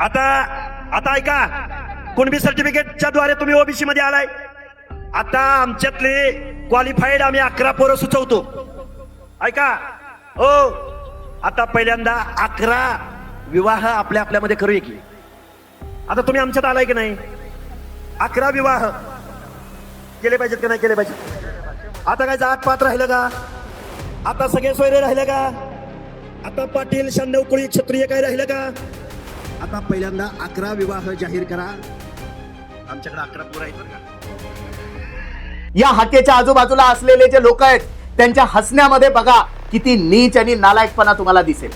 आता आता ऐका कुणबी सर्टिफिकेटच्या द्वारे तुम्ही ओबीसी मध्ये आलाय? आता आमच्यातले क्वालिफाईड आम्ही अकरा पोरं सुचवतो. ऐका ओ आता पहिल्यांदा अकरा विवाह आपल्या आपल्यामध्ये करूया की. आता तुम्ही आमच्यात आलाय की नाही? अकरा विवाह. केले पाहिजेत का नाही केले पाहिजेत? आता काय जात पात राहिलं का? आता सगळे सोयरे राहिले का? आता पाटील शांडव कुळी क्षत्रिय काय राहिलं का? आता पहिल्यांदा अकरा विवाह जाहीर करा. आमच्याकडे अकरा पोरं आहेत बरं का. या हाकेच्या आजूबाजूला असलेले जे लोक आहेत त्यांच्या हसण्यामध्ये बघा किती नीच आणि नालायकपणा तुम्हाला दिसेल.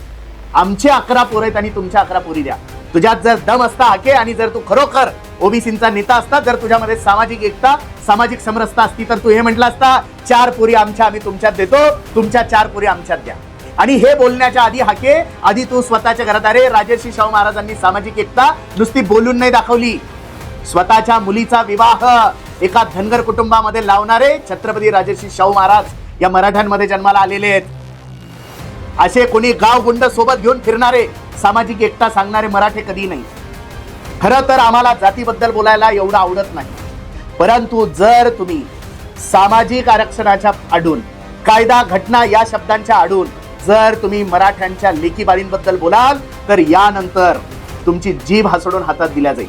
आमचे अकरा पोर आहेत आणि तुमच्या अकरा पोरी द्या. तुझ्यात जर दम असता हाके आणि जर तू खरोखर ओबीसीचा नेता असता जर तुझ्यामध्ये सामाजिक एकता सामाजिक समरसता असती तर तू हे म्हटलं असता चार पोरी आमच्या आम्ही तुमच्यात देतो तुमच्या चार पोरी आमच्यात द्या. आणि हे बोलण्याच्या आधी हाके आधी तू स्वतःच्या घरात अरे राजर्षी शाहू महाराजांनी सामाजिक एकता नुसती बोलून नाही दाखवली. स्वतःच्या मुलीचा विवाह एका धनगर कुटुंबामध्ये लावणारे छत्रपती राजर्षी शाहू महाराज या मराठ्यांमध्ये जन्माला आलेले आहेत. असे कोणी गाव गुंड सोबत घेऊन फिरणारे सामाजिक एकता सांगणारे मराठे कधी नाही. खरं तर आम्हाला जातीबद्दल बोलायला एवढं आवडत नाही. परंतु जर तुम्ही सामाजिक आरक्षणाच्या आडून कायदा घटना या शब्दांच्या आडून जर तुम्ही मराठ्यांच्या लेखी बाळींबद्दल बोलाल तर यानंतर तुमची जीभ हसडून हातात दिल्या जाईल.